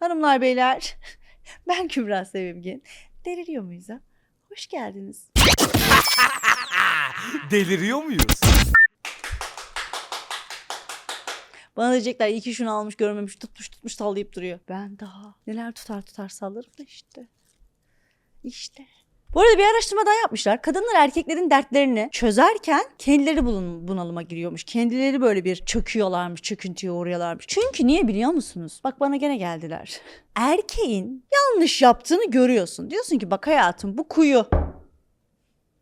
Hanımlar beyler ben Kübra Sevimgin. Deliriyor muyuz ha? Hoş geldiniz. Deliriyor muyuz? Bana diyecekler iyi ki şunu almış görmemiş tutmuş tutmuş sallayıp duruyor. Ben daha neler tutar tutar sallarım da işte. İşte. Bu arada bir araştırma daha yapmışlar. Kadınlar erkeklerin dertlerini çözerken kendileri bunalıma giriyormuş. Kendileri böyle bir çöküyorlarmış, çöküntüye uğruyorlarmış. Çünkü niye biliyor musunuz? Bak bana gene geldiler. Erkeğin yanlış yaptığını görüyorsun. Diyorsun ki bak hayatım bu kuyu.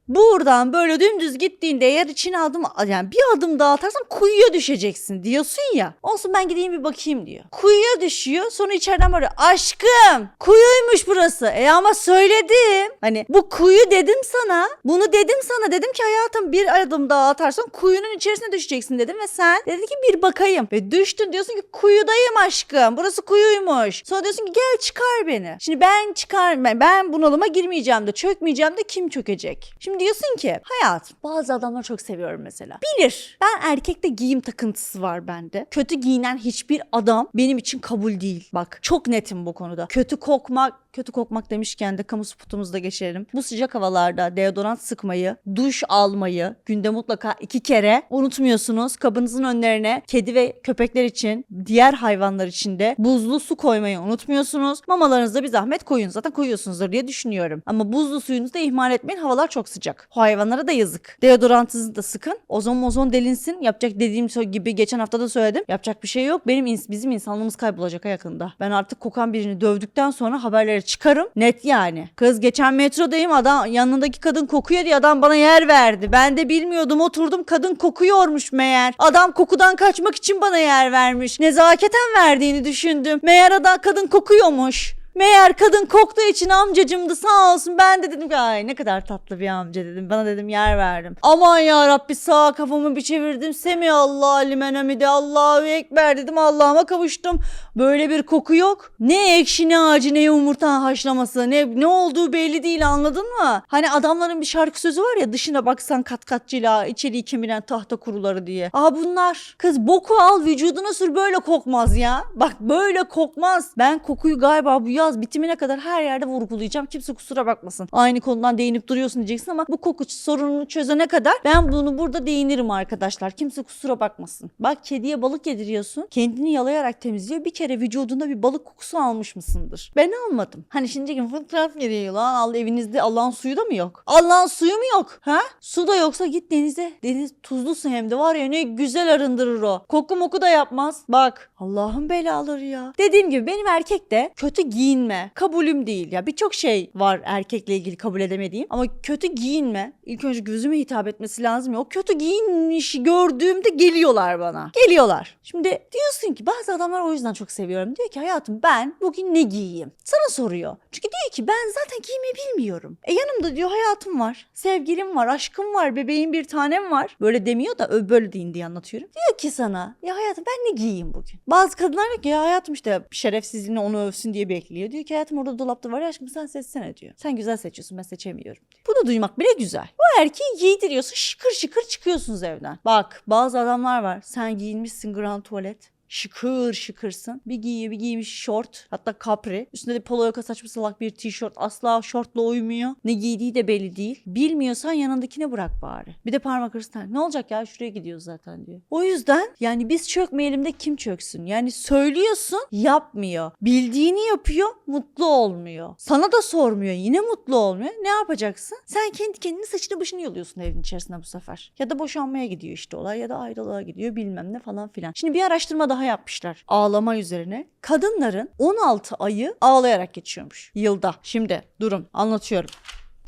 Buradan böyle dümdüz gittiğinde eğer içine adım yani bir adım daha atarsan kuyuya düşeceksin diyorsun ya. Olsun ben gideyim bir bakayım diyor. Kuyuya düşüyor sonra içeriden böyle aşkım kuyuymuş burası. E ama söyledim. Hani bu kuyu dedim sana. Bunu dedim sana. Dedim ki hayatım bir adım daha atarsan kuyunun içerisine düşeceksin dedim ve sen dedi ki bir bakayım. Ve düştün diyorsun ki kuyudayım aşkım. Burası kuyuymuş. Sonra diyorsun ki gel çıkar beni. Şimdi ben çıkar ben, bunalıma girmeyeceğim de çökmeyeceğim de kim çökecek? Şimdi diyorsun ki hayat bazı adamları çok seviyorum mesela. Bilir ben erkekte giyim takıntısı var bende. Kötü giyinen hiçbir adam benim için kabul değil. Bak çok netim bu konuda. Kötü kokmak Kötü kokmak demişken de kamu spotumuzu da geçirelim. Bu sıcak havalarda deodorant sıkmayı, duş almayı günde mutlaka iki kere unutmuyorsunuz. Kabınızın önlerine kedi ve köpekler için, diğer hayvanlar için de buzlu su koymayı unutmuyorsunuz. Mamalarınıza bir zahmet koyun. Zaten koyuyorsunuzdur diye düşünüyorum. Ama buzlu suyunuzu da ihmal etmeyin. Havalar çok sıcak. O hayvanlara da yazık. Deodorantınızı da sıkın. Ozon mozon delinsin. Yapacak dediğim gibi geçen hafta da söyledim. Yapacak bir şey yok. Benim bizim insanlığımız kaybolacak yakında. Ben artık kokan birini dövdükten sonra haberlere çıkarım. Net yani. Kız geçen metrodayım adam yanındaki kadın kokuyor diye adam bana yer verdi. Ben de bilmiyordum oturdum kadın kokuyormuş meğer. Adam kokudan kaçmak için bana yer vermiş. Nezaketen verdiğini düşündüm. Meğer adam kadın kokuyormuş. Meğer kadın koktuğu için amcacımdı sağ olsun. Ben de dedim ki ay ne kadar tatlı bir amca dedim. Bana dedim yer verdim. Aman ya Rabbi sağ kafamı bir çevirdim. Semi Allah limen hamide Allahu ekber dedim. Allah'ıma kavuştum. Böyle bir koku yok. Ne ekşi ne acı ne yumurta haşlaması ne ne olduğu belli değil anladın mı? Hani adamların bir şarkı sözü var ya dışına baksan kat kat cila içeriği kemiren tahta kuruları diye. Aa bunlar. Kız boku al vücuduna sür böyle kokmaz ya. Bak böyle kokmaz. Ben kokuyu galiba bu yaz bitimine kadar her yerde vurgulayacağım. Kimse kusura bakmasın. Aynı konudan değinip duruyorsun diyeceksin ama bu koku sorununu çözene kadar ben bunu burada değinirim arkadaşlar. Kimse kusura bakmasın. Bak kediye balık yediriyorsun. Kendini yalayarak temizliyor. Bir kere vücudunda bir balık kokusu almış mısındır? Ben almadım. Hani şimdi fotoğraf geliyor lan. Al evinizde Allah'ın suyu da mı yok? Allah'ın suyu mu yok? Ha? Su da yoksa git denize. Deniz tuzlu su hem de var ya ne güzel arındırır o. Koku moku da yapmaz. Bak Allah'ın belaları ya. Dediğim gibi benim erkek de kötü giyinme kabulüm değil. Ya birçok şey var erkekle ilgili kabul edemediğim ama kötü giyinme ilk önce gözüme hitap etmesi lazım ya. O kötü giyinmişi gördüğümde geliyorlar bana. Geliyorlar. Şimdi diyorsun ki bazı adamlar o yüzden çok seviyorum. Diyor ki hayatım ben bugün ne giyeyim? Sana soruyor. Çünkü diyor ki ben zaten giymeyi bilmiyorum. E yanımda diyor hayatım var. Sevgilim var. Aşkım var. Bebeğim bir tanem var. Böyle demiyor da böyle deyin diye anlatıyorum. Diyor ki sana ya hayatım ben ne giyeyim bugün? Bazı kadınlar diyor ki ya hayatım işte şerefsizliğine onu övsün diye bekliyor. Diyor ki hayatım orada dolapta var aşkım sen seçsene diyor. Sen güzel seçiyorsun ben seçemiyorum. diyor. Bunu duymak bile güzel. O erkeği giydiriyorsun şıkır şıkır çıkıyorsunuz evden. Bak bazı adamlar var sen giyinmişsin grand tuvalet. Şıkır şıkırsın. Bir giyiyor bir giymiş şort hatta kapri. Üstünde de polo yaka saçma salak bir tişört. Asla şortla uymuyor. Ne giydiği de belli değil. Bilmiyorsan yanındakine bırak bari. Bir de parmak arası. Ne olacak ya şuraya gidiyoruz zaten diyor. O yüzden yani biz çökmeyelim de kim çöksün? Yani söylüyorsun yapmıyor. Bildiğini yapıyor mutlu olmuyor. Sana da sormuyor yine mutlu olmuyor. Ne yapacaksın? Sen kendi kendini saçını başını yoluyorsun evin içerisinde bu sefer. Ya da boşanmaya gidiyor işte olay ya da ayrılığa gidiyor bilmem ne falan filan. Şimdi bir araştırma daha yapmışlar ağlama üzerine. Kadınların 16 ayı ağlayarak geçiyormuş yılda. Şimdi durum anlatıyorum.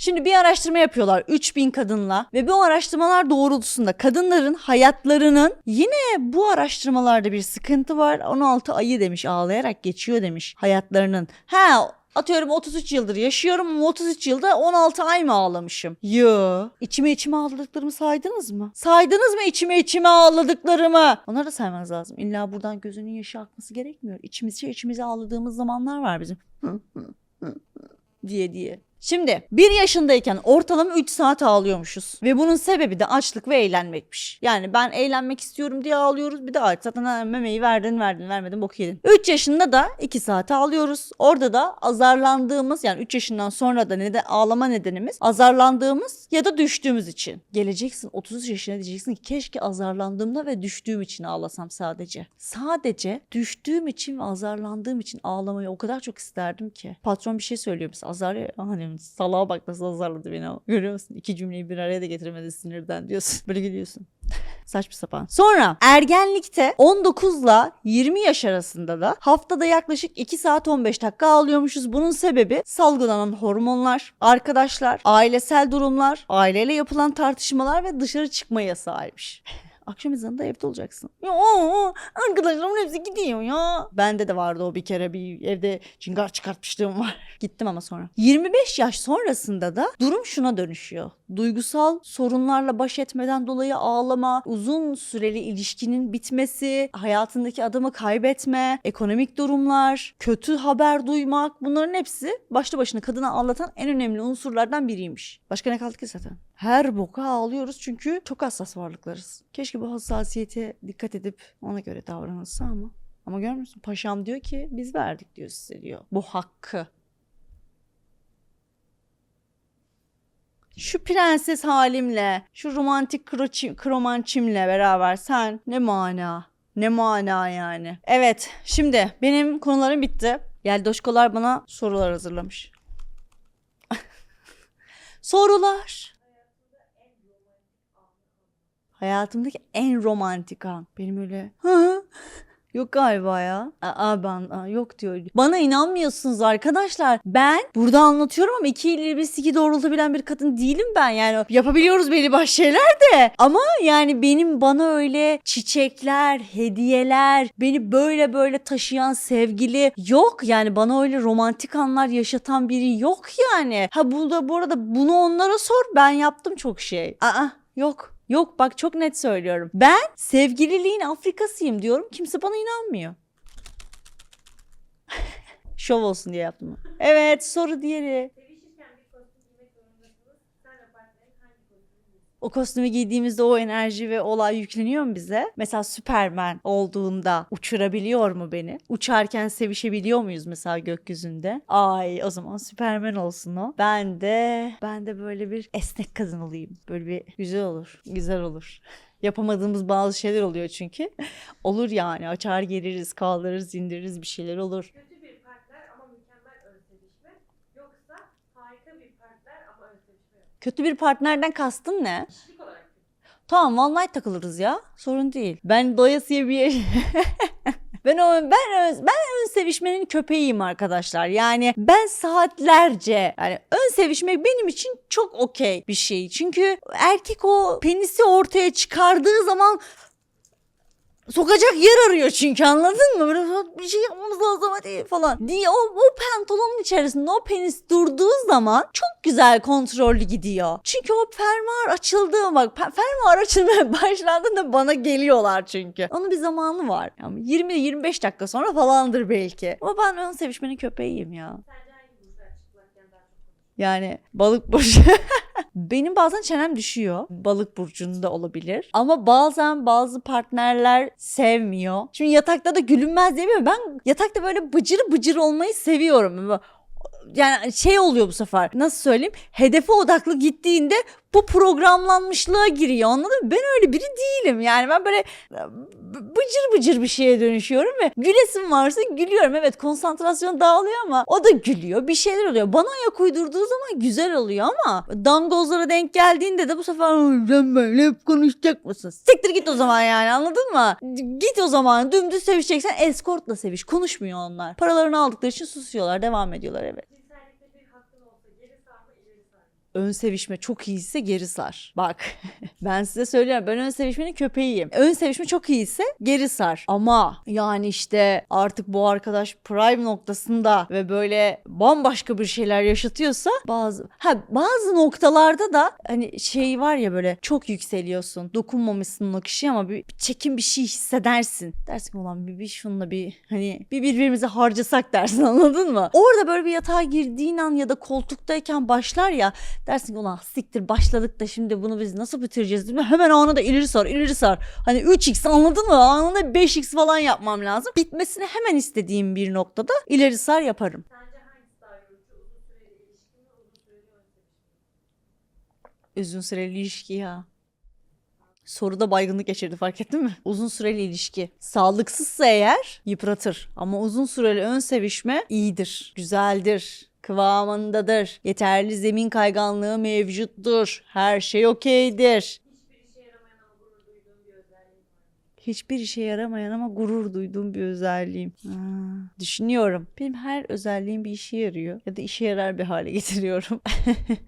Şimdi bir araştırma yapıyorlar 3000 kadınla ve bu araştırmalar doğrultusunda kadınların hayatlarının yine bu araştırmalarda bir sıkıntı var. 16 ayı demiş ağlayarak geçiyor demiş hayatlarının. Ha Atıyorum 33 yıldır yaşıyorum ama 33 yılda 16 ay mı ağlamışım? Yo. İçime içime ağladıklarımı saydınız mı? Saydınız mı içime içime ağladıklarımı? Onları da saymanız lazım. İlla buradan gözünün yaşı akması gerekmiyor. İçimize içimize ağladığımız zamanlar var bizim. diye diye. Şimdi bir yaşındayken ortalama 3 saat ağlıyormuşuz. Ve bunun sebebi de açlık ve eğlenmekmiş. Yani ben eğlenmek istiyorum diye ağlıyoruz. Bir de aç. Zaten memeyi verdin verdin vermedin bok yedin. 3 yaşında da 2 saat ağlıyoruz. Orada da azarlandığımız yani 3 yaşından sonra da ne de ağlama nedenimiz azarlandığımız ya da düştüğümüz için. Geleceksin 30 yaşına diyeceksin ki keşke azarlandığımda ve düştüğüm için ağlasam sadece. Sadece düştüğüm için ve azarlandığım için ağlamayı o kadar çok isterdim ki. Patron bir şey söylüyor mesela azar hani salağa bak nasıl azarladı beni o. Görüyor musun? İki cümleyi bir araya da getiremedi sinirden diyorsun. Böyle gidiyorsun. Saçma sapan. Sonra ergenlikte 19 ile 20 yaş arasında da haftada yaklaşık 2 saat 15 dakika ağlıyormuşuz. Bunun sebebi salgılanan hormonlar, arkadaşlar, ailesel durumlar, aileyle yapılan tartışmalar ve dışarı çıkma yasağıymış. Akşam ezanında evde olacaksın. Ya arkadaşlarımın hepsi gidiyor ya. Bende de vardı o bir kere bir evde çıngar çıkartmışlığım var. Gittim ama sonra. 25 yaş sonrasında da durum şuna dönüşüyor. Duygusal sorunlarla baş etmeden dolayı ağlama, uzun süreli ilişkinin bitmesi, hayatındaki adamı kaybetme, ekonomik durumlar, kötü haber duymak bunların hepsi başlı başına kadını ağlatan en önemli unsurlardan biriymiş. Başka ne kaldı ki zaten? Her boka ağlıyoruz çünkü çok hassas varlıklarız. Keşke bu hassasiyete dikkat edip ona göre davranılsa ama. Ama görmüyor musun? Paşam diyor ki biz verdik diyor size diyor. Bu hakkı. Şu prenses halimle, şu romantik kroçi- kromançimle beraber sen ne mana, ne mana yani. Evet, şimdi benim konularım bitti. Yeldoşkolar bana sorular hazırlamış. Sorular. Hayatımdaki en romantik an. Benim öyle. Yok galiba ya. Aa ben aa, yok diyor. Bana inanmıyorsunuz arkadaşlar. Ben burada anlatıyorum ama iki ileri bir siki doğrultabilen bir kadın değilim ben. Yani yapabiliyoruz belli başlı şeyler de. Ama yani benim bana öyle çiçekler, hediyeler, beni böyle böyle taşıyan sevgili yok. Yani bana öyle romantik anlar yaşatan biri yok yani. Ha bu da bu arada bunu onlara sor. Ben yaptım çok şey. Aa yok. Yok bak çok net söylüyorum. Ben sevgililiğin Afrikasıyım diyorum. Kimse bana inanmıyor. Şov olsun diye yaptım. Evet soru diğeri. O kostümü giydiğimizde o enerji ve olay yükleniyor mu bize? Mesela Superman olduğunda uçurabiliyor mu beni? Uçarken sevişebiliyor muyuz mesela gökyüzünde? Ay o zaman Superman olsun o. Ben de ben de böyle bir esnek kadın olayım. Böyle bir güzel olur. Güzel olur. Yapamadığımız bazı şeyler oluyor çünkü. Olur yani. Açar geliriz, kaldırırız, indiririz bir şeyler olur. Kötü bir partner ama mükemmel ön sevişme. Yoksa harika bir partner ama ön sevişme yok. Kötü bir partnerden kastın ne? Tamam one takılırız ya. Sorun değil. Ben doyasıya bir Ben o ben ön, ben ön sevişmenin köpeğiyim arkadaşlar. Yani ben saatlerce yani ön sevişmek benim için çok okey bir şey. Çünkü erkek o penisi ortaya çıkardığı zaman sokacak yer arıyor çünkü anladın mı? Böyle bir şey yapmamız lazım hadi falan. Diye o, o pantolonun içerisinde o penis durduğu zaman çok güzel kontrollü gidiyor. Çünkü o fermuar açıldığı bak fermuar açılmaya başlandığında bana geliyorlar çünkü. Onun bir zamanı var. Yani 20-25 dakika sonra falandır belki. Ama ben ön sevişmenin köpeğiyim ya. Sence Yani balık burcu. Benim bazen çenem düşüyor. Balık burcunda olabilir. Ama bazen bazı partnerler sevmiyor. Şimdi yatakta da gülünmez demiyor. Ben yatakta böyle bıcır bıcır olmayı seviyorum. Yani şey oluyor bu sefer. Nasıl söyleyeyim? Hedefe odaklı gittiğinde bu programlanmışlığa giriyor anladın mı? Ben öyle biri değilim. Yani ben böyle b- bıcır bıcır bir şeye dönüşüyorum ve gülesim varsa gülüyorum. Evet konsantrasyon dağılıyor ama o da gülüyor. Bir şeyler oluyor. Bana ayak uydurduğu zaman güzel oluyor ama dangozlara denk geldiğinde de bu sefer "Ay, sen böyle hep konuşacak mısın? Siktir git o zaman yani anladın mı? Git o zaman dümdüz sevişeceksen eskortla seviş. Konuşmuyor onlar. Paralarını aldıkları için susuyorlar devam ediyorlar evet. Cinsellikte bir hakkın olsa geri sar mı ileri sar mı? Ön sevişme çok iyiyse geri sar. Bak ben size söylüyorum ben ön sevişmenin köpeğiyim. Ön sevişme çok iyiyse geri sar. Ama yani işte artık bu arkadaş prime noktasında ve böyle bambaşka bir şeyler yaşatıyorsa bazı ha bazı noktalarda da hani şey var ya böyle çok yükseliyorsun. Dokunmamışsın o kişiye ama bir, bir çekim bir şey hissedersin. Dersin ulan bir, bir şununla bir hani bir birbirimizi harcasak dersin anladın mı? Orada böyle bir yatağa girdiğin an ya da koltuktayken başlar ya dersin ki ulan siktir başladık da şimdi bunu biz nasıl bitireceğiz değil mi? Hemen anında ileri sar ileri sar. Hani 3x anladın mı? Anında 5x falan yapmam lazım. Bitmesini hemen istediğim bir noktada ileri sar yaparım. Uzun süreli ilişki ya. Soruda baygınlık geçirdi fark ettin mi? Uzun süreli ilişki. Sağlıksızsa eğer yıpratır. Ama uzun süreli ön sevişme iyidir. Güzeldir. Kıvamındadır. Yeterli zemin kayganlığı mevcuttur. Her şey okeydir. Hiçbir işe yaramayan ama gurur duyduğum bir özelliğim. Ha, düşünüyorum. Benim her özelliğim bir işe yarıyor. Ya da işe yarar bir hale getiriyorum.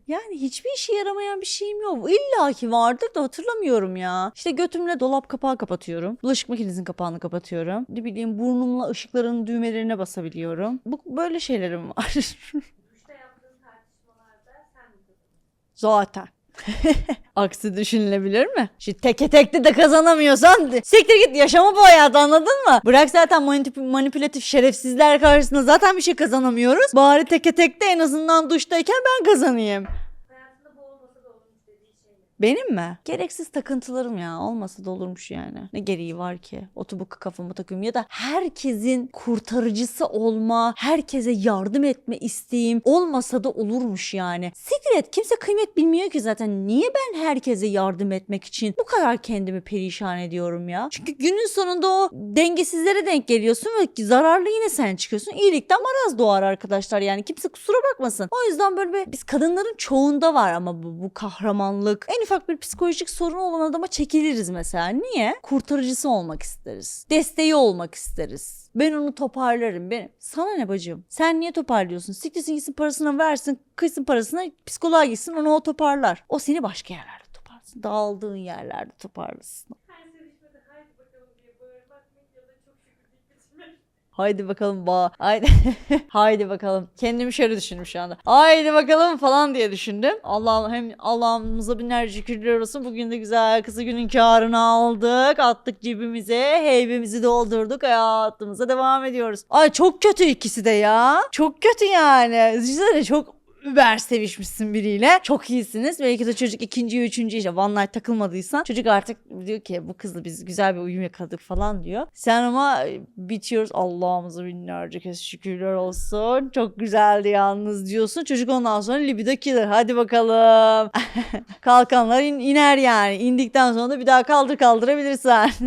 yani hiçbir işe yaramayan bir şeyim yok. İlla ki vardır da hatırlamıyorum ya. İşte götümle dolap kapağı kapatıyorum. Bulaşık makinesinin kapağını kapatıyorum. Ne bileyim burnumla ışıkların düğmelerine basabiliyorum. Bu böyle şeylerim var. Duşta yaptığın tartışmalarda sen mi kazanıyorsun? Zaten. Aksi düşünülebilir mi? Şu teke tekte de kazanamıyorsan siktir git yaşama bu hayatı anladın mı? Bırak zaten manip- manipülatif şerefsizler karşısında zaten bir şey kazanamıyoruz. Bari teke tekte en azından duştayken ben kazanayım. Hayatında bu olmasa da olurmuş dediğin şey ne? Benim mi? Gereksiz takıntılarım ya. Olmasa da olurmuş yani. Ne gereği var ki? Otoboku kafama takıyorum ya da herkesin kurtarıcısı olma, herkese yardım etme isteğim olmasa da olurmuş yani. Siktir et. Kimse kıymet bilmiyor ki zaten. Niye ben herkese yardım etmek için bu kadar kendimi perişan ediyorum ya? Çünkü günün sonunda o dengesizlere denk geliyorsun ve zararlı yine sen çıkıyorsun. İyilikten maraz doğar arkadaşlar yani. Kimse kusura bakmasın. O yüzden böyle bir, biz kadınların çoğunda var ama bu, bu kahramanlık. En ufak bir psikolojik sorunu olan adama çekiliriz mesela. Niye? Kurtarıcısı olmak isteriz. Desteği olmak isteriz. Ben onu toparlarım. Ben... Sana ne bacım? Sen niye toparlıyorsun? Siktirsin gitsin parasını versin, kıysın parasını, psikoloğa gitsin onu o toparlar. O seni başka yerlerde toparlasın. Dağıldığın yerlerde toparlasın. Her sevişmede haydi bakalım diye bağırmak mı ya da çok şükür deyip bitirmek. Haydi bakalım ba. Haydi. Haydi bakalım. Kendimi şöyle düşündüm şu anda. Haydi bakalım falan diye düşündüm. Allah'ım hem Allah'ımıza binlerce şükürler olsun. Bugün de güzel kısa günün karını aldık. Attık cebimize. Heybemizi doldurduk. Hayatımıza devam ediyoruz. Ay çok kötü ikisi de ya. Çok kötü yani. Düşünsene çok über sevişmişsin biriyle. Çok iyisiniz. Belki de çocuk ikinci, üçüncü işte one night takılmadıysan çocuk artık diyor ki bu kızla biz güzel bir uyum yakaladık falan diyor. Sen ama bitiyoruz Allah'ımıza binlerce kez şükürler olsun. Çok güzeldi yalnız diyorsun. Çocuk ondan sonra libido killer. Hadi bakalım. Kalkanlar in- iner yani. İndikten sonra da bir daha kaldır kaldırabilirsen.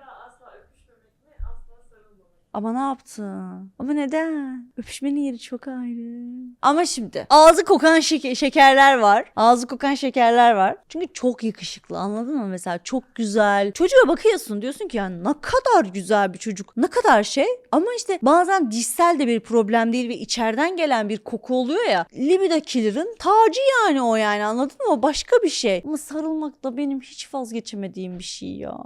Daha asla öpüşmemek mi? Asla sarılmamak mı? Ama ne yaptın? Ama neden? Öpüşmenin yeri çok ayrı. Ama şimdi ağzı kokan şeke- şekerler var. Ağzı kokan şekerler var. Çünkü çok yakışıklı anladın mı? Mesela çok güzel. Çocuğa bakıyorsun diyorsun ki yani ne kadar güzel bir çocuk. Ne kadar şey. Ama işte bazen dişsel de bir problem değil ve içeriden gelen bir koku oluyor ya. Libido killer'ın tacı yani o yani anladın mı? O başka bir şey. Ama sarılmak da benim hiç vazgeçemediğim bir şey ya.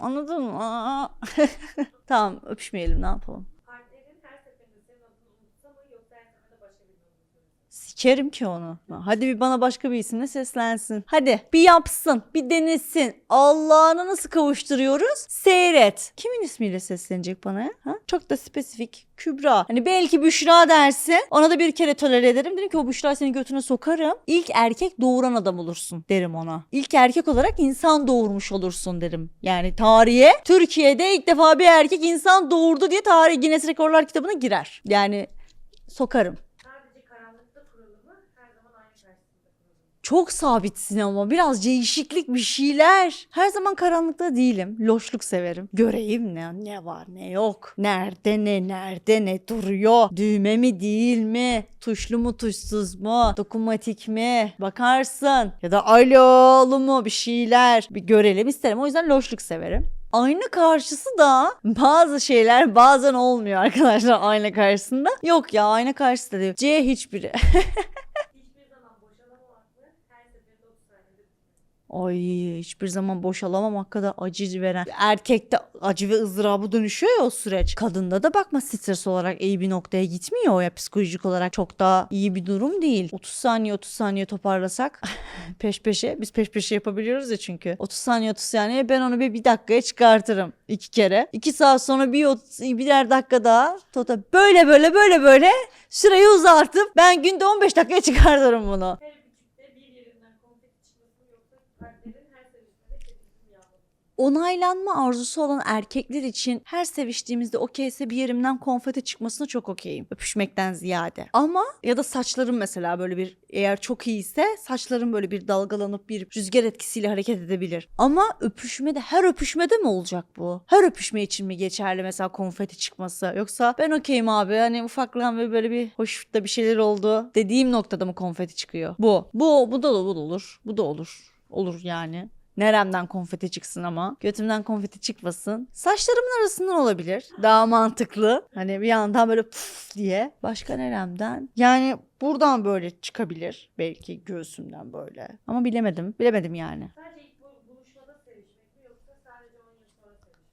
Anladın mı? Tamam öpüşmeyelim ne yapalım. Partnerin her seferinde senin adını unutsa mı yoksa her seferinde başka birini unutur mu? Sikerim ki onu. Hadi bir bana başka bir isimle seslensin. Hadi bir yapsın, bir denesin. Allah'ına nasıl kavuşturuyoruz? Seyret. Kimin ismiyle seslenecek bana ya? Ha? Çok da spesifik. Kübra. Hani belki Büşra dersin. Ona da bir kere tolere ederim. Derim ki o Büşra seni götüne sokarım. İlk erkek doğuran adam olursun derim ona. İlk erkek olarak insan doğurmuş olursun derim. Yani tarihe Türkiye'de ilk defa bir erkek insan doğurdu diye tarih Guinness Rekorlar kitabına girer. Yani sokarım. Sadece karanlıkta kuralı mı? Her zaman aynı karşısında kuralı mı? Çok sabitsin ama biraz değişiklik bir şeyler. Her zaman karanlıkta değilim. Loşluk severim. Göreyim ne, ne var ne yok. Nerede ne nerede ne duruyor. Düğme mi değil mi? Tuşlu mu tuşsuz mu? Dokunmatik mi? Bakarsın. Ya da alolu mu bir şeyler. Bir görelim isterim. O yüzden loşluk severim. Ayna karşısı da bazı şeyler bazen olmuyor arkadaşlar ayna karşısında. Yok ya ayna karşısı da değil. C hiçbiri. Hiçbir zaman Ay hiçbir zaman boşalamamak kadar acı veren. Erkekte acı ve ızdırabı dönüşüyor ya o süreç. Kadında da bakma stres olarak iyi bir noktaya gitmiyor o ya psikolojik olarak çok daha iyi bir durum değil. 30 saniye 30 saniye toparlasak peş peşe biz peş peşe yapabiliyoruz ya çünkü. 30 saniye 30 saniye ben onu bir, bir dakikaya çıkartırım iki kere. 2 saat sonra bir birer dakika daha total böyle böyle böyle böyle süreyi uzartıp ben günde 15 dakikaya çıkartırım bunu. Her öpücükte bir yerinden konfeti çıkması mı yoksa partnerin her sevişmede kedisi mi yapması? Onaylanma arzusu olan erkekler için her seviştiğimizde okeyse bir yerimden konfeti çıkmasına çok okeyim. Öpüşmekten ziyade. Ama ya da saçlarım mesela böyle bir eğer çok iyiyse saçlarım böyle bir dalgalanıp bir rüzgar etkisiyle hareket edebilir. Ama öpüşmede her öpüşmede mi olacak bu? Her öpüşme için mi geçerli mesela konfeti çıkması? Yoksa ben okeyim abi hani ufaklan ve böyle bir hoş da bir şeyler oldu dediğim noktada mı konfeti çıkıyor? Bu. Bu, bu da, bu da olur. Bu da olur. Olur yani. Neremden konfeti çıksın ama. Götümden konfeti çıkmasın. Saçlarımın arasından olabilir. Daha mantıklı. Hani bir yandan böyle puf diye. Başka neremden? Yani buradan böyle çıkabilir. Belki göğsümden böyle. Ama bilemedim. Bilemedim yani. Sadece ilk bu- buluşmada sevişmek mi yoksa sadece 10 yıl sonra sevişmek mi?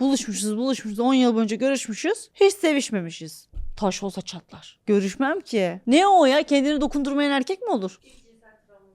Buluşmuşuz buluşmuşuz 10 yıl boyunca görüşmüşüz. Hiç sevişmemişiz. Taş olsa çatlar. Görüşmem ki. Ne o ya? Kendini dokundurmayan erkek mi olur? İlk cinsel travma mı?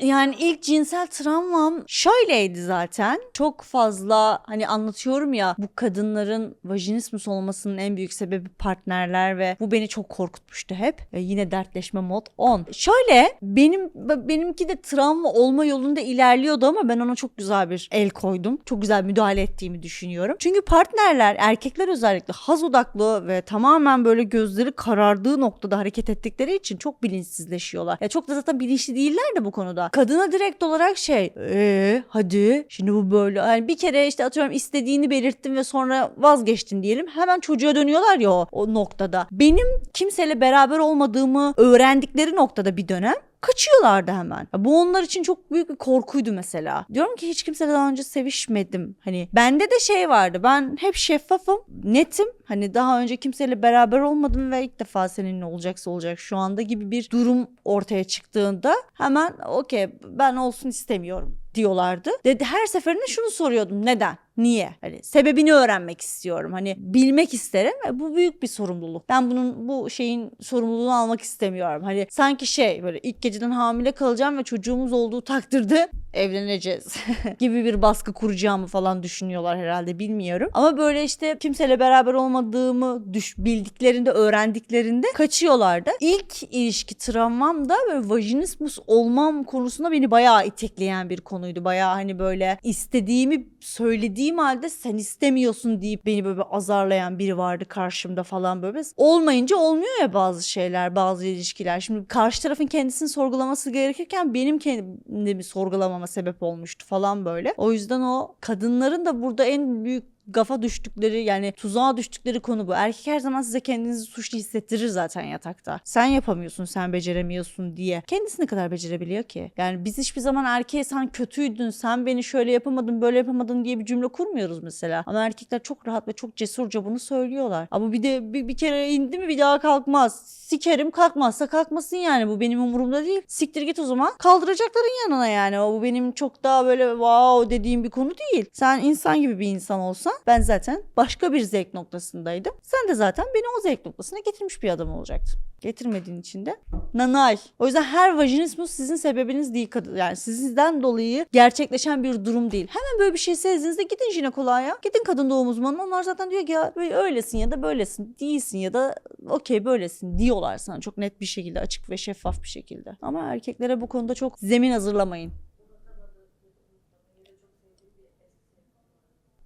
Yani ilk cinsel travmam şöyleydi zaten. Çok fazla hani anlatıyorum ya bu kadınların vajinismus olmasının en büyük sebebi partnerler ve bu beni çok korkutmuştu hep. E, yine dertleşme mod 10. Şöyle benim benimki de travma olma yolunda ilerliyordu ama ben ona çok güzel bir el koydum. Çok güzel müdahale ettiğimi düşünüyorum. Çünkü partnerler erkekler özellikle haz odaklı ve tamamen böyle gözleri karardığı noktada hareket ettikleri için çok bilinçsizleşiyorlar. Ya çok da zaten bilinçli değiller de bu konuda. Kadına direkt olarak şey eee hadi şimdi bu böyle yani bir kere işte atıyorum istediğini belirttin ve sonra vazgeçtin diyelim hemen çocuğa dönüyorlar ya o, o noktada. Benim kimseyle beraber olmadığımı öğrendikleri noktada bir dönem kaçıyorlardı hemen. Bu onlar için çok büyük bir korkuydu mesela. Diyorum ki hiç kimseyle daha önce sevişmedim. Hani bende de şey vardı. Ben hep şeffafım, netim. Hani daha önce kimseyle beraber olmadım ve ilk defa seninle olacaksa olacak şu anda gibi bir durum ortaya çıktığında hemen okey ben olsun istemiyorum diyorlardı. Dedi her seferinde şunu soruyordum. Neden? Niye? Hani sebebini öğrenmek istiyorum. Hani bilmek isterim ve bu büyük bir sorumluluk. Ben bunun bu şeyin sorumluluğunu almak istemiyorum. Hani sanki şey böyle ilk geceden hamile kalacağım ve çocuğumuz olduğu takdirde evleneceğiz gibi bir baskı kuracağımı falan düşünüyorlar herhalde bilmiyorum. Ama böyle işte kimseyle beraber olmadığımı düş bildiklerinde öğrendiklerinde kaçıyorlardı. İlk ilişki travmam da böyle vajinismus olmam konusunda beni bayağı itekleyen bir konuydu. Bayağı hani böyle istediğimi söylediğim halde sen istemiyorsun deyip beni böyle azarlayan biri vardı karşımda falan böyle. Olmayınca olmuyor ya bazı şeyler, bazı ilişkiler. Şimdi karşı tarafın kendisini sorgulaması gerekirken benim kendimi sorgulamama sebep olmuştu falan böyle. O yüzden o kadınların da burada en büyük gafa düştükleri yani tuzağa düştükleri konu bu. Erkek her zaman size kendinizi suçlu hissettirir zaten yatakta. Sen yapamıyorsun, sen beceremiyorsun diye. Kendisi ne kadar becerebiliyor ki? Yani biz hiçbir zaman erkeğe sen kötüydün, sen beni şöyle yapamadın, böyle yapamadın diye bir cümle kurmuyoruz mesela. Ama erkekler çok rahat ve çok cesurca bunu söylüyorlar. Ama bir de bir, bir kere indi mi bir daha kalkmaz. Sikerim kalkmazsa kalkmasın yani bu benim umurumda değil. Siktir git o zaman kaldıracakların yanına yani. O bu benim çok daha böyle wow dediğim bir konu değil. Sen insan gibi bir insan olsan ben zaten başka bir zevk noktasındaydım. Sen de zaten beni o zevk noktasına getirmiş bir adam olacaktın. Getirmediğin için de nanay. O yüzden her vajinismus sizin sebebiniz değil. Yani sizden dolayı gerçekleşen bir durum değil. Hemen böyle bir şey sezdiğinizde gidin jinekoloğa. Gidin kadın doğum uzmanına. Onlar zaten diyor ki ya böyle öylesin ya da böylesin. Değilsin ya da okey böylesin diyorlar sana çok net bir şekilde açık ve şeffaf bir şekilde. Ama erkeklere bu konuda çok zemin hazırlamayın.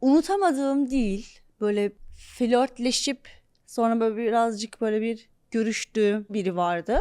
Unutamadığım değil böyle flörtleşip sonra böyle birazcık böyle bir görüştüğüm biri vardı.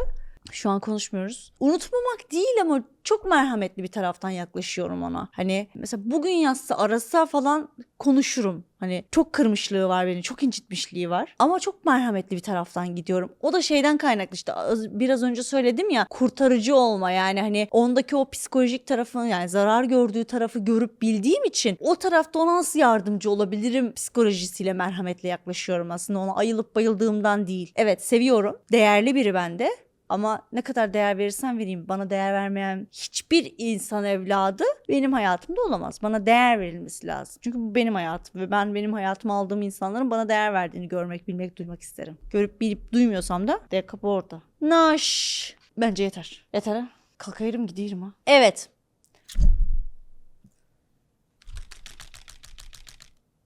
Şu an konuşmuyoruz. Unutmamak değil ama çok merhametli bir taraftan yaklaşıyorum ona. Hani mesela bugün yazsa arasa falan konuşurum. Hani çok kırmışlığı var beni, çok incitmişliği var. Ama çok merhametli bir taraftan gidiyorum. O da şeyden kaynaklı işte az- biraz önce söyledim ya kurtarıcı olma yani hani ondaki o psikolojik tarafını yani zarar gördüğü tarafı görüp bildiğim için o tarafta ona nasıl yardımcı olabilirim psikolojisiyle merhametle yaklaşıyorum aslında ona ayılıp bayıldığımdan değil. Evet seviyorum. Değerli biri bende. Ama ne kadar değer verirsen vereyim bana değer vermeyen hiçbir insan evladı benim hayatımda olamaz. Bana değer verilmesi lazım. Çünkü bu benim hayatım ve ben benim hayatıma aldığım insanların bana değer verdiğini görmek, bilmek, duymak isterim. Görüp bilip duymuyorsam da de kapı orada. Naş. Bence yeter. Yeter ha. Kalkayım gideyim ha. Evet.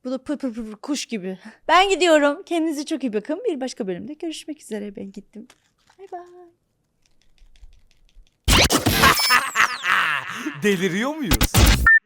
Bu da pır pır pır pır kuş gibi. Ben gidiyorum. Kendinize çok iyi bakın. Bir başka bölümde görüşmek üzere. Ben gittim. Bay bay. Deliriyor muyuz?